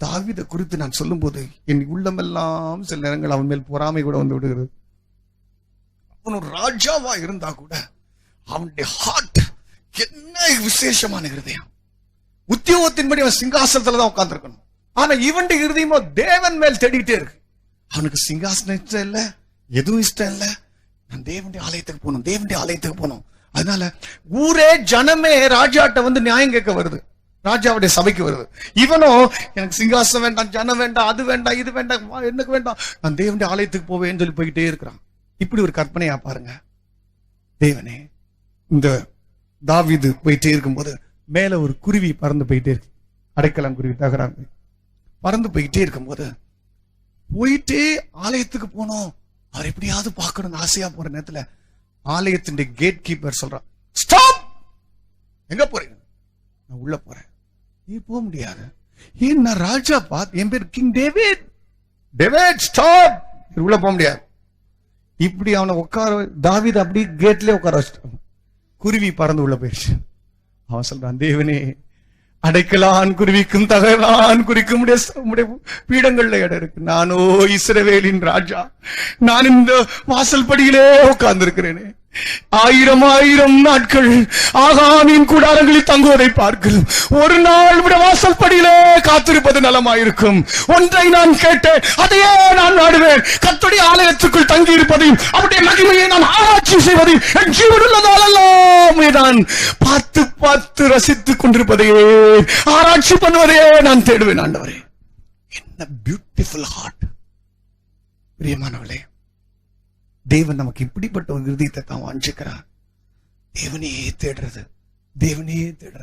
தாவீதை குறித்து நான் சொல்லும்போது என் உள்ளமெல்லாம் சில நேரங்கள் அவன் மேல் பொறாமை கூட வந்து விடுகிறது. அவன் ஒரு ராஜாவா இருந்தா கூட அவனுடைய ஹார்ட் என்ன விசேஷமான இருதயம். உத்தியோகத்தின்படி அவன் சிங்காசனத்துல தான் உட்கார்ந்துருக்கணும். ஆனா இவன் இருதயமோ தேவன் மேல் தேடிட்டே இருக்கு. அவனுக்கு சிங்காசனம் இஷ்டம் இல்ல எதுவும் இஷ்டம் இல்ல. நான் தேவனுடைய ஆலயத்துக்கு போகணும் தேவனுடைய ஆலயத்துக்கு போகணும். அதனால ஊரே ஜனமே ராஜாட்ட வந்து நியாயம் கேட்க வருது. ராஜாவுடைய சபைக்கு வருது. இவனும் எனக்கு சிங்காசனம் வேண்டாம் ஜனம் வேண்டாம் அது வேண்டாம் இது வேண்டாம் வா, எனக்கு வேண்டாம். நான் தேவனுடைய ஆலயத்துக்கு போவேன்னு சொல்லி போய்கிட்டே இருக்கிறான். இப்படி ஒரு கற்பனையா பாருங்க. தேவனே இந்த தாவிது போயிட்டே இருக்கும்போது மேல ஒரு குருவி பறந்து போயிட்டே இருக்கு. அடைக்கலம் குருவி தகராங்க பறந்து போயிட்டே இருக்கும்போது போயிட்டே ஆலயத்துக்கு போனோம். அவர் எப்படியாவது பார்க்கணும்னு ஆசையா போற நேரத்துல ஆலயத்தின் கேட் கீப்பர் சொல்றான் ஸ்டாப் எங்க போற? நீ போக முடியாது. ஏன் நான் ராஜா பாத் என் பேர் கிங் டேவிட் டேவிட் ஸ்டாப் உள்ள போக முடியாது. இப்படி அவனை உட்கார தாவீது அப்படி கேட்லயே உட்கார வச்சுட்டான். குருவி பறந்து உள்ள போயிடுச்சு அவன் சொல்றான் தேவனே அடைக்கலான் குருவிக்கும் தகரான் குறிக்கும் உடைய பீடங்கள்ல இடம் இருக்கு. நானோ இஸ்ரவேலின் ராஜா. நான் இந்த வாசல் படியிலே உட்கார்ந்து இருக்கிறேனே ஆயிரம் ஆயிரம் நாட்கள் ஆகாமின் கூடாரங்களில் தங்குவதை பார்க்கிறோம் ஒரு நாள் விட வாசல் படியிலே காத்திருப்பது நலமாயிருக்கும். ஒன்றை நான் கேட்டேன் அதையே நான் நாடுவேன். கத்துடைய ஆலயத்துக்குள் தங்கி இருப்பதையும் அவருடைய மகிமையை நான் ஆராய்ச்சி செய்வதையும் என் ஜீவனுள்ளதாலெல்லாம் நான் பார்த்து பார்த்து ரசித்துக் கொண்டிருப்பதையே ஆராய்ச்சி பண்ணுவதையே நான் தேடுவேன் ஆண்டவரே. என்ன பியூட்டிஃபுல் ஹார்ட் பிரியமானவளே தேவன் நமக்கு இப்படிப்பட்ட ஒரு இருதயத்தை தான் வாஞ்சிக்கிறார். தேவனையே தேடுறது. தேவனையே தேடுறது.